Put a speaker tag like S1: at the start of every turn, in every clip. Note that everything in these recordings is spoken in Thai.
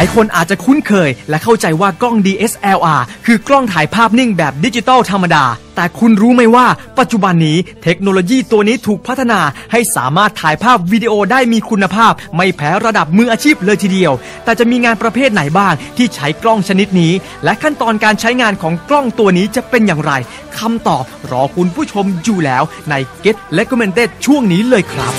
S1: ายคนอาจจะคุ้นเคย และเข้าใจว่ากล้อง DSLR คือกล้องถ่ายภาพนิ่งแบบดิจิตอลธรรมดา แต่คุณรู้ไหมว่า ปัจจุบันนี้เทคโนโลยีตัวนี้ถูกพัฒนาให้สามารถถ่ายภาพวิดีโอได้มีคุณภาพ ไม่แพ้ระดับมืออาชีพเลยทีเดียว แต่จะมีงานประเภทไหนบ้างที่ใช้กล้องชนิดนี้ และขั้นตอนการใช้งานของกล้องตัวนี้จะเป็นอย่างไรคำตอบรอคุณผู้ชมอยู่แล้วใน Get Recommended ช่วงนี้เลยครับ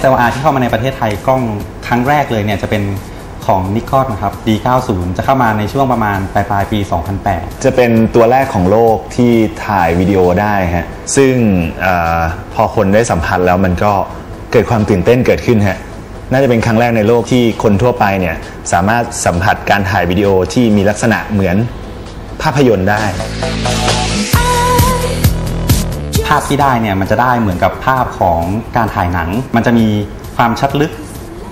S2: SLR ที่เข้ามาในประเทศไทยกล้องครั้งแรกเลยเนี่ยจะเป็นของ Nikon นะครับ D90 จะเข้ามาในช่วงประมาณปลายปลายปี 2008
S3: จะเป็นตัวแรกของโลกที่ถ่ายวิดีโอได้ฮะ ซึ่งอพอคนได้สัมผัสแล้วมันก็เกิดความตื่นเต้นเกิดขึ้นฮะ น่าจะเป็นครั้งแรกในโลกที่คนทั่วไปเนี่ยสามารถสัมผัสการถ่ายวิดีโอที่มีลักษณะเหมือนภาพยนตร์ได้า
S2: พที่ได้เนี่ยมันจะได้เหมือนกับภาพของการถ่ายหนัง มันจะมีความชัดลึก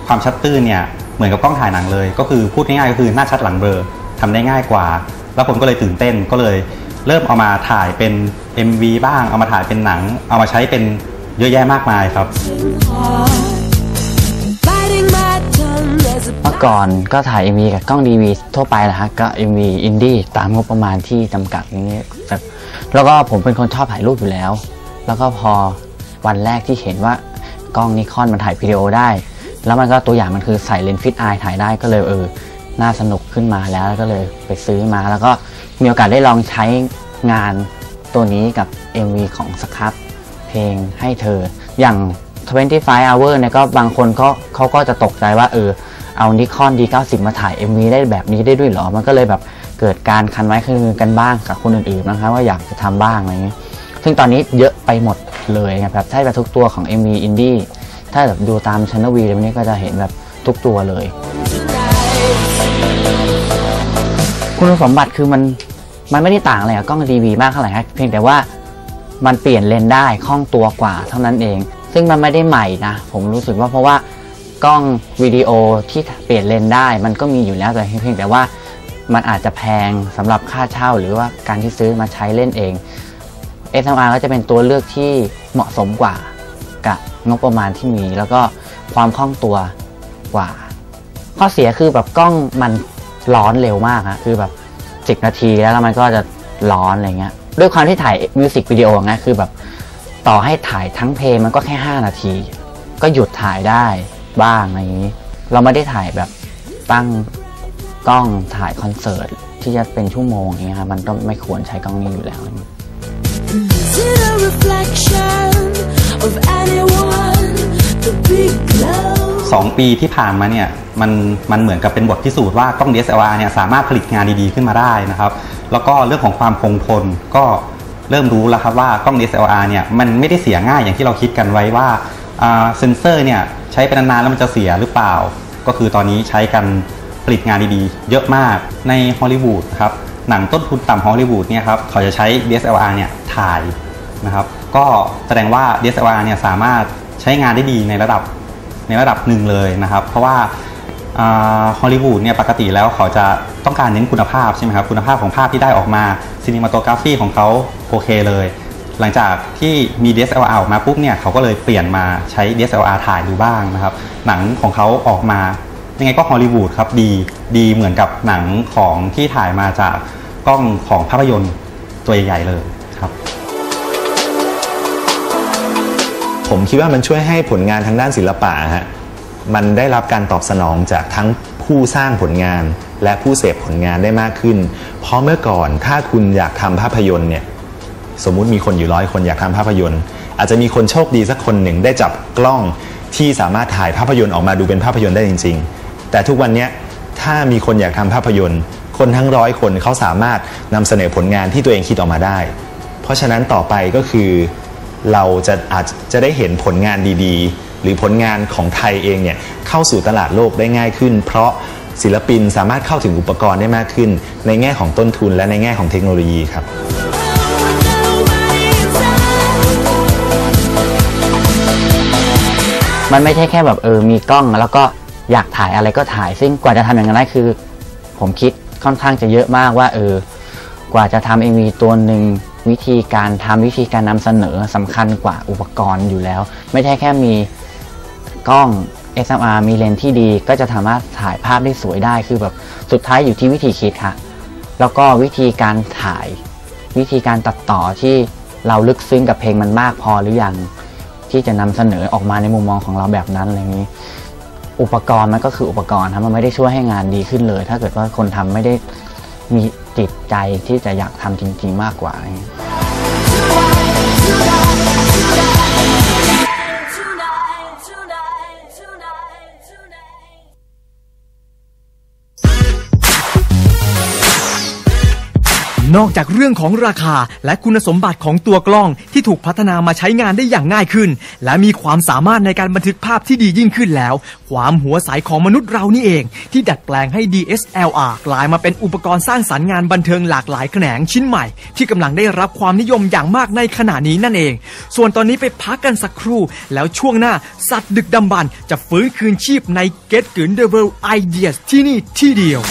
S2: ความชัดตื้นเนี่ยเหมือนกับกล้องถ่ายหนังเลย ก็คือพูดง่ายๆก็คือหน้าชัดหลังเบลอทำได้ง่ายกว่า แล้วผมก็เลยตื่นเต้นก็เลย เริ่มเอามาถ่ายเป็น MV บ้าง เอามาถ่ายเป็นหนัง เอามาใช้เป็นเยอะแยะมากมายครับ
S4: เมื่อก่อนก็ถ่าย MV กับกล้อง DV ทั่วไปแหละฮะก็ MV อินดี้ตามงบประมาณที่จำกัดนี้แล้วก็ผมเป็นคนชอบถ่ายรูปอยู่แล้ว แล้วก็พอวันแรกที่เห็นว่ากล้องนิคอนมันถ่ายวิดีโอได้ แล้วมันก็ตัวอย่างมันคือใส่เลนส์ฟิตไอถ่ายได้ก็เลยเออน่าสนุกขึ้นมาแล้วก็เลยไปซื้อมา แล้วก็มีโอกาสได้ลองใช้งานตัวนี้กับ MV ของสครับเพลงให้เธออย่าง 25 hour เนี่ยก็บางคนก็เขาก็จะตกใจว่าเออ เอานิคอน D90 มาถ่าย MV ได้แบบนี้ได้ด้วยเหรอ มันก็เลยแบบเกิดการคันไว้คือกันบ้างกับคนอื่นๆนะครับว่าอยากจะทำบ้างอะไรเงี้ยซึ่งตอนนี้เยอะไปหมดเลยนะครับใช่แบบทุกตัวของ MV Indie ถ้าแบบดูตามช anel V อะไรพวนี้ก็จะเห็นแบบทุกตัวเลย คุณสมบัติคือมันมันไม่ได้ต่างอะไรกับกล้อง DV มากเท่าไหร่ครับเพียงแต่ว่ามันเปลี่ยนเลนได้คล่องตัวกว่าเท่านั้นเอง ซึ่งมันไม่ได้ใหม่นะ ผมรู้สึกว่าเพราะว่า กล้องวิดีโอที่เปลี่ยนเลนได้ มันก็มีอยู่แล้วแต่เพียงแต่ว่ามันอาจจะแพงสำหรับค่าเช่า หรือว่าการที่ซื้อมาใช้เล่นเอง SLR ก็จะเป็นตัวเลือกที่เหมาะสมกว่ากับงบประมาณที่มี แล้วก็ความคล่องตัวกว่า ข้อเสียคือแบบกล้องมันร้อนเร็วมากอะคือแบบ 10 นาทีแล้วแล้วมันก็จะร้อนอะไรเงี้ยด้วยความที่ถ่ายมิวสิกวิดีโอไงคือแบบต่อให้ถ่ายทั้งเพลงมันก็แค่ 5 นาที ก็หยุดถ่ายได้ บ้างอะไรอย่างนี้ เราไม่ได้ถ่ายแบบตั้งกล้องถ่ายคอนเสิร์ตที่จะเป็นชั่วโมงอย่างเงี้ยครับมันก็ไม่ควรใช้กล้องนี้อยู่แล้ว
S5: Is it a reflection of anyone? The big glow.
S2: 2ปีที่ผ่านมาเนี่ยมันมันเหมือนกับเป็นบทพิสูจน์ว่ากล้อง DSLR เนี่ยสามารถผลิตงานดีๆขึ้นมาได้นะครับ แล้วก็เรื่องของความคงทนก็เริ่มรู้แล้วครับว่ากล้อง DSLR เนี่ยมันไม่ได้เสียง่ายอย่างที่เราคิดกันไว้ว่าอ่า เซนเซอร์เนี่ยใช้ไปนานๆแล้วมันจะเสียหรือเปล่า ก็คือตอนนี้ใช้กันผลิตงานดีๆ เยอะมากในฮอลลีวูดครับหนังต้นทุนต่ำฮอลลีวูดเนี่ยครับเขาจะใช้ DSLR เนี่ยถ่ายนะครับก็แสดงว่า DSLR เนี่ยสามารถใช้งานได้ดีในระดับในระดับหนึ่งเลยนะครับ เพราะว่าฮอลลีวูดเนี่ยปกติแล้วเขาจะต้องการเน้นคุณภาพใช่ไหมครับคุณภาพของภาพที่ได้ออกมาซีนิมาโตกราฟีของเขาโอเคเลย หลังจากที่มี DSLR ออกมาปุ๊บเนี่ยเขาก็เลยเปลี่ยนมาใช้ DSLR ถ่ายดูบ้างนะครับ หนังของเขาออกมายังไงก็ฮอลลีวูดครับดีดีเหมือนกับหนังของที่ถ่ายมาจากกล้องของภาพยนตร์ตัวใหญ่ๆเลยครับ
S3: ผมคิดว่ามันช่วยให้ผลงานทางด้านศิลปะฮะมันได้รับการตอบสนองจากทั้งผู้สร้างผลงานและผู้เสพผลงานได้มากขึ้น เพราะเมื่อก่อนถ้าคุณอยากทำภาพยนตร์เนี่ย สมมุติมีคนอยู่ร้อยคนอยากทำภาพยนตร์ อาจจะมีคนโชคดีสักคนหนึ่งได้จับกล้องที่สามารถถ่ายภาพยนตร์ออกมาดูเป็นภาพยนตร์ได้จริง ๆ แต่ทุกวันนี้ถ้ามีคนอยากทำภาพยนตร์ คนทั้งร้อยคนเขาสามารถนำเสนอผลงานที่ตัวเองคิดออกมาได้ เพราะฉะนั้นต่อไปก็คือเราจะอาจจะได้เห็นผลงานดีๆ หรือผลงานของไทยเองเนี่ยเข้าสู่ตลาดโลกได้ง่ายขึ้น เพราะศิลปินสามารถเข้าถึงอุปกรณ์ได้มากขึ้น ในแง่ของต้นทุนและในแง่ของเทคโนโลยีครับ
S4: มันไม่ใช่แค่แบบเออมีกล้องแล้วก็อยากถ่ายอะไรก็ถ่าย ซึ่งกว่าจะทำอย่างนั้นได้คือ ผมคิดค่อนข้างจะเยอะมากว่าเออกว่าจะทำ MV ตัวหนึ่งวิธีการทำวิธีการนำเสนอสำคัญกว่าอุปกรณ์อยู่แล้ว ไม่ใช่แค่มีกล้อง SMR มีเลนส์ที่ดี ก็จะสามารถถ่ายภาพได้สวยได้คือแบบสุดท้ายอยู่ที่วิธีคิดค่ะ แล้วก็วิธีการถ่าย วิธีการตัดต่อที่เราลึกซึ้งกับเพลงมันมากพอหรือยัง ที่จะนำเสนอออกมาในมุมมองของเราแบบนั้นอะไรอย่างนี้ อุปกรณ์มันก็คืออุปกรณ์ครับมันไม่ได้ช่วยให้งานดีขึ้นเลย ถ้าเกิดว่าคนทำไม่ได้มีจิตใจที่จะอยากทำจริง ๆ มากกว่าอย่างนี้
S1: นอกจากเรื่องของราคาและคุณสมบัติของตัวกล้องที่ถูกพัฒนามาใช้งานได้อย่างง่ายขึ้น และมีความสามารถในการบันทึกภาพที่ดียิ่งขึ้นแล้ว ความหัวใสของมนุษย์เรานี่เอง ที่ดัดแปลงให้ DSLR กลายมาเป็นอุปกรณ์สร้างสรรค์งานบันเทิงหลากหลายแขนงชิ้นใหม่ ที่กำลังได้รับความนิยมอย่างมากในขณะนี้นั่นเอง ส่วนตอนนี้ไปพักกันสักครู่ แล้วช่วงหน้าสัตว์ดึกดำบรรจะฟื้นคืนชีพใน Get g u n The World Ideas ที่นี่ที่เดียว